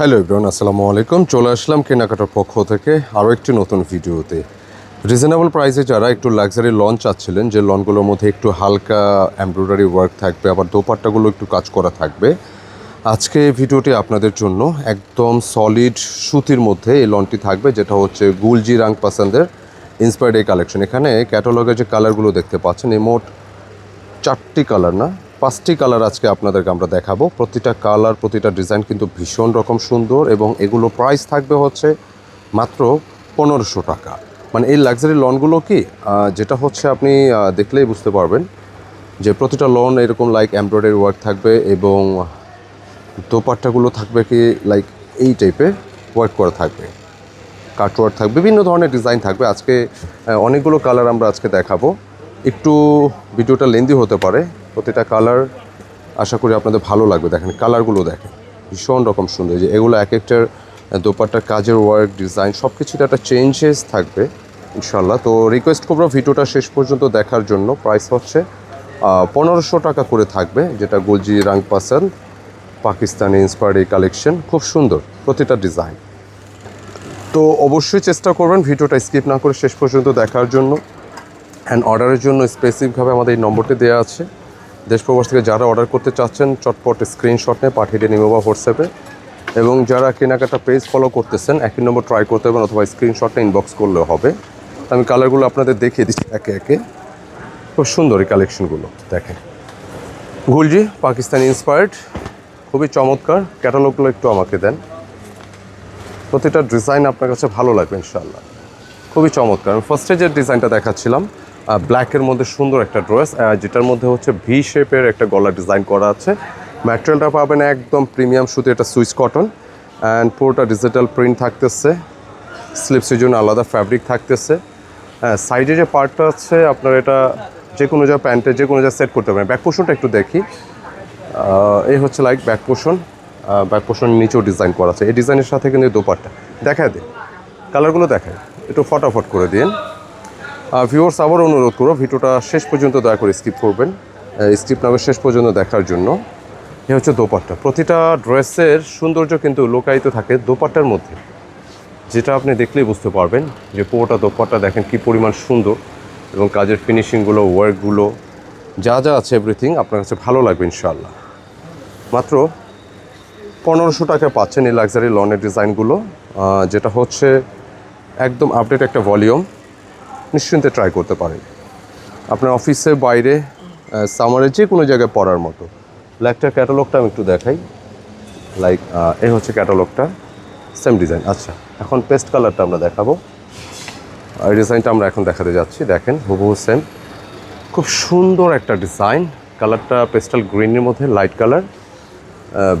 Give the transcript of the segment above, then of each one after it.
Hello Ibran আসসালামু আলাইকুম চলে আসলাম কেনাকাটার পক্ষ থেকে আরও একটি নতুন ভিডিওতে। রিজনেবল প্রাইসে যারা একটু লাক্সারি লন চাচ্ছিলেন, যে লনগুলোর মধ্যে একটু হালকা এমব্রয়ডারি ওয়ার্ক থাকবে, আবার দোপাট্টাগুলো একটু কাজ করা থাকবে, আজকে এই ভিডিওটি আপনাদের জন্য একদম সলিড সুতির মধ্যে এই লনটি থাকবে, যেটা হচ্ছে গুলজি রাং পাসান্দের ইন্সপায়ার্ড এই কালেকশন এখানে ক্যাটালগের যে কালারগুলো দেখতে পাচ্ছেন, এই মোট চারটি কালার না পাঁচটি কালার আজকে আপনাদেরকে আমরা দেখাবো। প্রতিটা কালার, প্রতিটা ডিজাইন কিন্তু ভীষণ রকম সুন্দর এবং এগুলো প্রাইস থাকবে হচ্ছে মাত্র পনেরোশো টাকা। মানে এই লাক্সারি লনগুলো কি যেটা হচ্ছে আপনি দেখলেই বুঝতে পারবেন যে প্রতিটা লন এরকম লাইক এমব্রয়ডারি ওয়ার্ক থাকবে এবং দোপাট্টাগুলো থাকবে কি লাইক এই টাইপের ওয়ার্ক করা থাকবে। কাটওয়ার্ক থাকবে, বিভিন্ন ধরনের ডিজাইন থাকবে। আজকে অনেকগুলো কালার আমরা আজকে দেখাবো। একটু ভিডিওটা লেন্দি হতে পারে। প্রতিটা কালার আশা করি আপনাদের ভালো লাগবে। দেখেন কালারগুলো দেখেন, ভীষণ রকম সুন্দর। যে এগুলো এক একটার দোপাট্টার কাজের ওয়ার্ক ডিজাইন সব কিছুতে একটা চেঞ্জেস থাকবে ইনশাল্লাহ তো রিকোয়েস্ট করব ভিডিওটা শেষ পর্যন্ত দেখার জন্য। প্রাইস হচ্ছে পনেরোশো টাকা করে থাকবে, যেটা গুলজি রাং পাসান পাকিস্তানি ইন্সপায়ার্ড এই কালেকশন খুব সুন্দর, প্রতিটা ডিজাইন তো অবশ্যই চেষ্টা করবেন ভিডিওটা স্কিপ না করে শেষ পর্যন্ত দেখার জন্য। অ্যান্ড অর্ডারের জন্য স্পেসিফিকভাবে আমাদের এই নম্বরটি দেওয়া আছে। দেশ প্রবাস থেকে যারা অর্ডার করতে চাচ্ছেন, চটপট স্ক্রিনশট নিয়ে পাঠিয়ে দিয়ে নিবে বা হোয়াটসঅ্যাপে। এবং যারা কেনাকাটা পেজ ফলো করতেছেন, একই নম্বর ট্রাই করতে পারেন অথবা স্ক্রিনশটটা ইনবক্স করলেও হবে। আমি কালারগুলো আপনাদের দেখিয়ে দিচ্ছি একে একে। খুব সুন্দর এই কালেকশনগুলো দেখেন। গুলজি, পাকিস্তানি ইন্সপায়ার্ড খুবই চমৎকার। ক্যাটালগুলো একটু আমাকে দেন। প্রতিটা ডিজাইন আপনার কাছে ভালো লাগবে ইনশাল্লাহ খুবই চমৎকার। ফার্স্টে যে ডিজাইনটা দেখাচ্ছিলাম। ব্ল্যাকের মধ্যে সুন্দর একটা ড্রেস যেটার মধ্যে হচ্ছে ভি শেপের একটা গলা ডিজাইন করা আছে। ম্যাটেরিয়ালটা পাবেন একদম প্রিমিয়াম সুতি, এটা সুইচ কটন অ্যান্ড পুরোটা ডিজিটাল প্রিন্ট থাকতেছে। স্লিপসের জন্য আলাদা ফ্যাব্রিক থাকতেছে। হ্যাঁ সাইডে যে পার্টটা আছে, আপনার এটা যে কোনো যা প্যান্টে যে কোনো যা সেট করতে পারেন। ব্যাক পোর্শনটা একটু দেখি। এই হচ্ছে like back portion back portion নিচেও ডিজাইন করা আছে। এই ডিজাইনের সাথে কিন্তু এই দোপাট্টা। দেখায় দিন কালারগুলো দেখায় একটু ফটাফট করে দিন ভিউয়ার্স আবার অনুরোধ করো ভিডিওটা শেষ পর্যন্ত দয়া করে স্কিপ করবেন। স্কিপ নামে শেষ পর্যন্ত দেখার জন্য। এ হচ্ছে দোপাট্টা। প্রতিটা ড্রেসের সৌন্দর্য কিন্তু লোকায়িত থাকে দোপাট্টার মধ্যে। যেটা আপনি দেখলেই বুঝতে পারবেন যে পুরোটা দোপাট্টা দেখেন কি পরিমাণ সুন্দর এবং কাজের ফিনিশিংগুলো ওয়ার্কগুলো যা যা আছে এভরিথিং আপনার কাছে ভালো লাগবে ইনশাআল্লাহ। মাত্র পনেরোশো টাকা পাচ্ছেন এই লাক্সারি লনের ডিজাইনগুলো যেটা হচ্ছে একদম আপডেট একটা ভলিউম নিশ্চিন্তে ট্রাই করতে পারেন। আপনার অফিসের বাইরে সামারে যে কোনো জায়গায় পড়ার মতো। ব্ল্যাকটার ক্যাটালগটা আমি একটু দেখাই। লাইক এই হচ্ছে ক্যাটালগটা সেম ডিজাইন আচ্ছা। এখন পেস্ট কালারটা আমরা দেখাবো। এই ডিজাইনটা আমরা এখন দেখাতে যাচ্ছি, দেখেন, হুবহু সেম খুব সুন্দর একটা ডিজাইন কালারটা পেস্টাল গ্রিনের মধ্যে লাইট কালার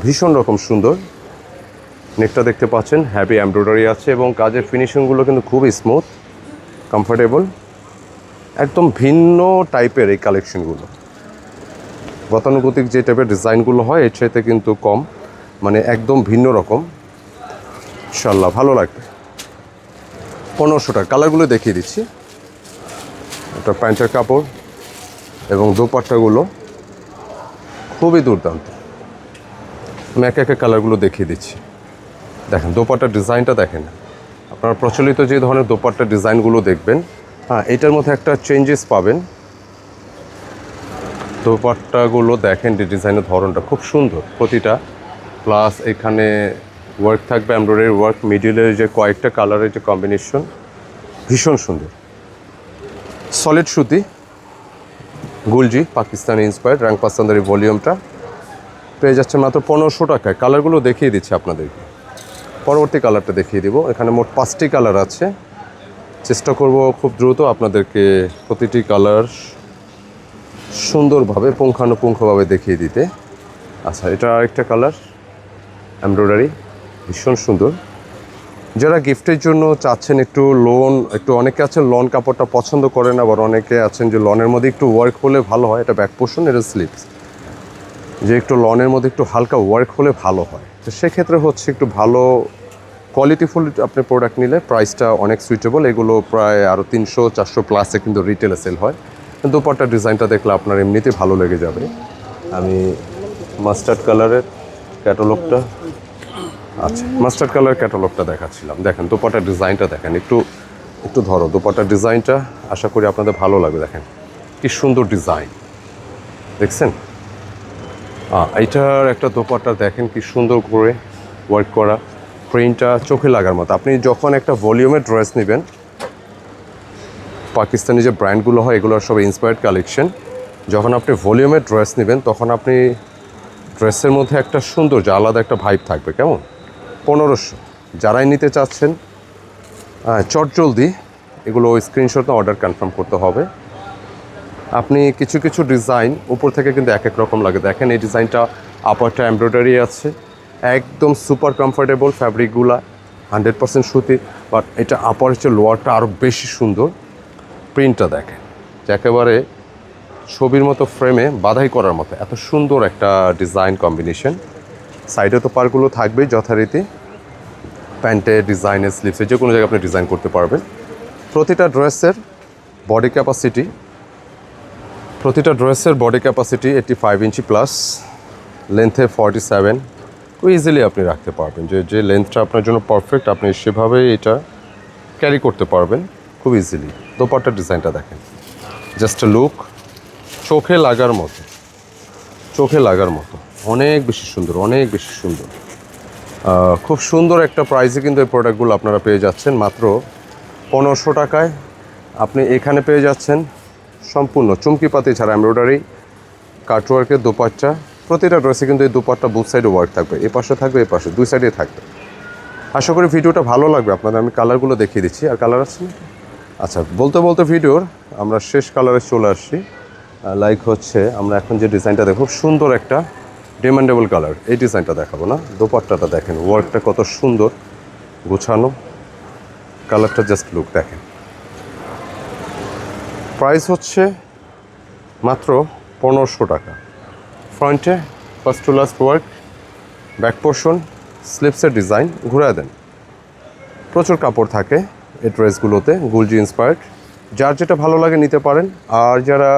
ভীষণ রকম সুন্দর। নেকটা দেখতে পাচ্ছেন হ্যাভি এমব্রয়ডারি আছে এবং কাজের ফিনিশিংগুলো কিন্তু খুবই স্মুথ কমফোর্টেবল একদম ভিন্ন টাইপের এই কালেকশনগুলো গতানুগতিক যে টাইপের ডিজাইনগুলো হয়, এর চাইতে কিন্তু কম মানে একদম ভিন্ন রকম। ইনশাল্লাহ ভালো লাগবে। পনেরোশো টাকা, কালারগুলো দেখিয়ে দিচ্ছি। একটা প্যান্টের কাপড় এবং দোপাট্টাগুলো খুবই দুর্দান্ত। আমি একে একে কালারগুলো দেখিয়ে দিচ্ছি। দেখেন, দোপাট্টার ডিজাইনটা দেখেন। আপনারা প্রচলিত যে ধরনের দোপাট্টার ডিজাইনগুলো দেখবেন হ্যাঁ এটার মধ্যে একটা চেঞ্জেস পাবেন। দোপাট্টাগুলো দেখেন যে ডিজাইনের ধরনটা খুব সুন্দর, প্রতিটা। প্লাস এখানে ওয়ার্ক থাকবে এমব্রয়ডারি ওয়ার্ক মিডিলের যে কয়েকটা কালারের যে কম্বিনেশন ভীষণ সুন্দর। সলিড সুতি গুলজি পাকিস্তানি ইন্সপায়ার্ড র্যাঙ্ক পাসান্দারি ভলিউমটা পেয়ে যাচ্ছে মাত্র পনেরোশো টাকায়। কালারগুলো দেখিয়ে দিচ্ছে আপনাদেরকে। পরবর্তী কালারটা দেখিয়ে দিব। এখানে মোট পাঁচটি কালার আছে। চেষ্টা করব খুব দ্রুত আপনাদেরকে প্রতিটি কালার সুন্দরভাবে, পুঙ্খানুপুঙ্খভাবে দেখিয়ে দিতে। আচ্ছা এটা আরেকটা কালার, এমব্রয়ডারি, ভীষণ সুন্দর। যারা গিফটের জন্য চাচ্ছেন একটু লোন একটু অনেকে আছেন লন কাপড়টা পছন্দ করেন আবার অনেকে আছেন যে লনের মধ্যে একটু ওয়ার্ক হলে ভালো হয়, এটা ব্যাক পোর্শন এটা স্লিপস যে একটু লনের মধ্যে একটু হালকা ওয়ার্ক হলে ভালো হয়। তো সেক্ষেত্রে হচ্ছে একটু ভালো কোয়ালিটিফুল আপনি প্রোডাক্ট নিলে প্রাইসটা অনেক সুইটেবল এগুলো প্রায় আরও তিনশো, চারশো প্লাসে কিন্তু রিটেলে সেল হয়। দুপাট্টা ডিজাইনটা দেখলে আপনার এমনিতেই ভালো লেগে যাবে। আমি মাস্টার্ড কালারের ক্যাটালগটা আচ্ছা মাস্টার্ড কালার ক্যাটালগটা দেখাচ্ছিলাম। দেখেন দোপাটার ডিজাইনটা দেখেন, একটু একটু ধরো দোপাটার ডিজাইনটা আশা করি আপনাদের ভালো লাগবে। দেখেন, কি সুন্দর ডিজাইন দেখছেন? এইটার একটা দোপাট্টা দেখেন, কি সুন্দর করে ওয়ার্ক করা। প্রিন্টটা চোখে লাগার মতো। আপনি যখন একটা ভলিউমের ড্রেস নেবেন, পাকিস্তানি যে ব্র্যান্ডগুলো হয় এগুলো সব ইন্সপায়ার্ড কালেকশন যখন আপনি ভলিউমের ড্রেস নেবেন, তখন আপনি ড্রেসের মধ্যে একটা সুন্দর সৌন্দর্য আলাদা একটা ভাইব থাকবে। কেমন? পনেরোশো। যারাই নিতে চাচ্ছেন চট জলদি এগুলো স্ক্রিনশট অর্ডার কনফার্ম করতে হবে। আপনি কিছু কিছু ডিজাইন উপর থেকে কিন্তু এক এক রকম লাগে। দেখেন, এই ডিজাইনটা আপারটা এমব্রয়ডারি আছে। একদম সুপার কমফোর্টেবল ফ্যাব্রিকগুলা হান্ড্রেড পার্সেন্ট সুতি বাট এটা আপার হচ্ছে লোয়ারটা আরও বেশি সুন্দর। প্রিন্টটা দেখেন, যে একেবারে ছবির মতো ফ্রেমে বাধাই করার মতো, এত সুন্দর একটা ডিজাইন কম্বিনেশন সাইডে তো পারগুলো থাকবেই যথারীতি। প্যান্টে ডিজাইনে স্লিপসে যে কোনো জায়গায় আপনি ডিজাইন করতে পারবেন। প্রতিটা ড্রেসের বডি ক্যাপাসিটি প্রতিটা ড্রেসের body capacity eighty five inch plus লেন্থে forty seven easily আপনি রাখতে পারবেন। যে যে লেন্থটা আপনার জন্য পারফেক্ট আপনি সেভাবে এটা ক্যারি করতে পারবেন খুব ইজিলি দোপাট্টার ডিজাইনটা দেখেন। জাস্ট লুক চোখে লাগার মতো। চোখে লাগার মতো। অনেক বেশি সুন্দর, অনেক বেশি সুন্দর। খুব সুন্দর একটা প্রাইসে কিন্তু এই প্রোডাক্টগুলো আপনারা পেয়ে যাচ্ছেন। মাত্র পনেরোশো টাকায় আপনি এখানে পেয়ে যাচ্ছেন। সম্পূর্ণ চুমকি পাতি ছাড়া এমব্রয়ডারি, কাটওয়ার্কের দোপাট্টা প্রতিটা ড্রেসে কিন্তু এই দোপাট্টা বুথ সাইডে ওয়ার্ক থাকবে। এ পাশে থাকবে, এ পাশে, দুই সাইডে থাকবে। আশা করি ভিডিওটা ভালো লাগবে। আপনাদের আমি কালারগুলো দেখিয়ে দিচ্ছি। আর কালার আছে? আচ্ছা বলতে বলতে ভিডিওর আমরা শেষ কালারে চলে আসছি। লাইক হচ্ছে, আমরা এখন যে ডিজাইনটা দেখো সুন্দর একটা ডিমান্ডেবল কালার এই ডিজাইনটা দেখাবো না। দোপাট্টাটা দেখেন ওয়ার্কটা কত সুন্দর। গোছানো। কালারটা জাস্ট লুক দেখেন। প্রাইস হচ্ছে মাত্র পনেরোশো টাকা। ফ্রন্টে first to last work back portion স্লিপসের ডিজাইন ঘুরে দেন। প্রচুর কাপড় থাকে এই ড্রেসগুলোতে, গুলজি ইন্সপায়ার্ড যার যেটা ভালো লাগে নিতে পারেন, আর যারা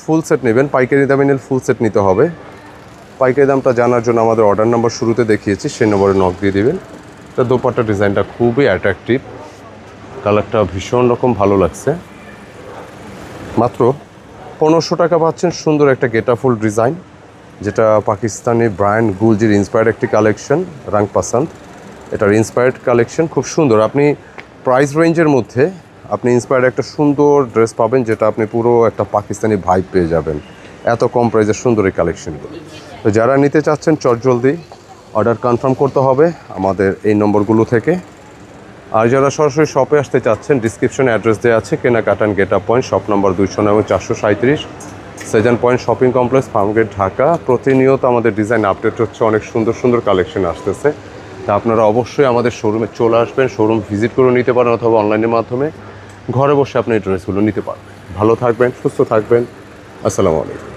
ফুল সেট নেবেন, পাইকারি দামে নিলে ফুল সেট নিতে হবে। পাইকারি দামটা জানার জন্য আমাদের অর্ডার নাম্বার শুরুতে দেখিয়েছি, সেই নম্বরে নক দিয়ে দিবেন। তা দোপাট্টা ডিজাইনটা খুবই অ্যাট্রাকটিভ কালারটা ভীষণ রকম ভালো লাগছে। মাত্র পনেরোশো টাকা পাচ্ছেন সুন্দর একটা গেটাফুল ডিজাইন। যেটা পাকিস্তানি ব্র্যান্ড গুলজির ইন্সপায়ার্ড একটি কালেকশন রাং পাসান্ত এটার ইন্সপায়ার্ড কালেকশন খুব সুন্দর। আপনি প্রাইস রেঞ্জের মধ্যে আপনি ইন্সপায়ার্ড একটা সুন্দর ড্রেস পাবেন, যেটা আপনি পুরো একটা পাকিস্তানি ভাইব পেয়ে যাবেন। এত কম প্রাইসের সুন্দর এই কালেকশনগুলো তো যারা নিতে চাচ্ছেন চটজলদি অর্ডার কনফার্ম করতে হবে আমাদের এই নম্বরগুলো থেকে। আর যারা সরাসরি শপে আসতে চাচ্ছেন ডিসক্রিপশনে অ্যাড্রেস দেওয়া আছে, কেনাকাটা get up point shop number দুইশো নয় এবং চারশো সাঁত্রিশ Shezan point shopping complex Farmgate Dhaka প্রতিনিয়ত আমাদের ডিজাইন আপডেট হচ্ছে, অনেক সুন্দর সুন্দর কালেকশন আসতেছে। তা আপনারা অবশ্যই আমাদের শোরুমে চলে আসবেন শোরুম ভিজিট করে নিতে পারেন অথবা অনলাইনের মাধ্যমে। ঘরে বসে আপনি এই ড্রেসগুলো নিতে পারবেন। ভালো থাকবেন, সুস্থ থাকবেন। আসসালামু আলাইকুম।